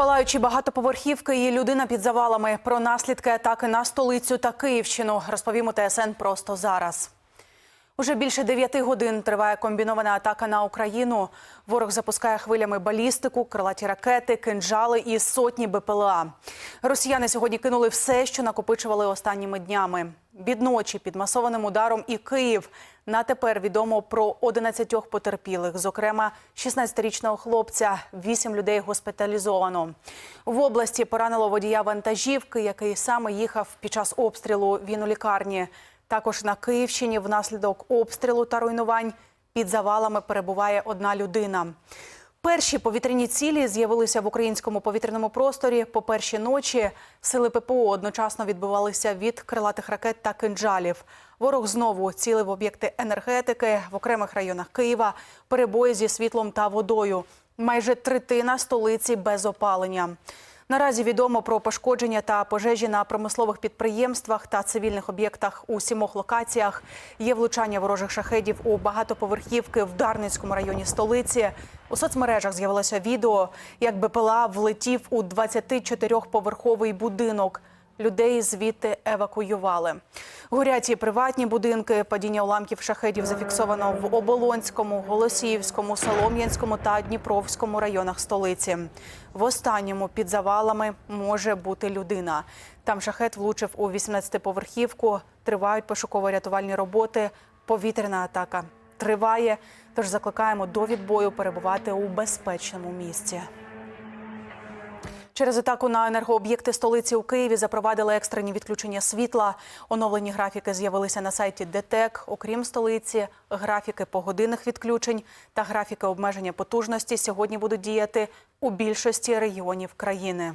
Палаючі багатоповерхівки і людина під завалами про наслідки атаки на столицю та Київщину розповімо ТСН просто зараз. Уже більше дев'яти годин триває комбінована атака на Україну. Ворог запускає хвилями балістику, крилаті ракети, кинджали і сотні БПЛА. Росіяни сьогодні кинули все, що накопичували останніми днями. Від ночі під масованим ударом і Київ. На тепер відомо про 11 потерпілих, зокрема 16-річного хлопця, 8 людей госпіталізовано. В області поранило водія вантажівки, який саме їхав під час обстрілу. Він у лікарні. Також на Київщині внаслідок обстрілу та руйнувань під завалами перебуває одна людина. Перші повітряні цілі з'явилися в українському повітряному просторі. По перші ночі сили ППО одночасно відбивалися від крилатих ракет та кинджалів. Ворог знову цілив об'єкти енергетики в окремих районах Києва, перебої зі світлом та водою. Майже третина столиці без опалення. Наразі відомо про пошкодження та пожежі на промислових підприємствах та цивільних об'єктах у сімох локаціях. Є влучання ворожих шахедів у багатоповерхівки в Дарницькому районі столиці. У соцмережах з'явилося відео, як БПЛА влетів у 24-поверховий будинок. Людей звідти евакуювали. Горять і приватні будинки. Падіння уламків шахедів зафіксовано в Оболонському, Голосіївському, Солом'янському та Дніпровському районах столиці. В останньому під завалами може бути людина. Там шахет влучив у 18-поверхівку. Тривають пошуково-рятувальні роботи. Повітряна атака триває. Тож закликаємо до відбою перебувати у безпечному місці. Через атаку на енергооб'єкти столиці у Києві запровадили екстрені відключення світла. Оновлені графіки з'явилися на сайті ДТЕК. Окрім столиці, графіки погодинних відключень та графіки обмеження потужності сьогодні будуть діяти у більшості регіонів країни.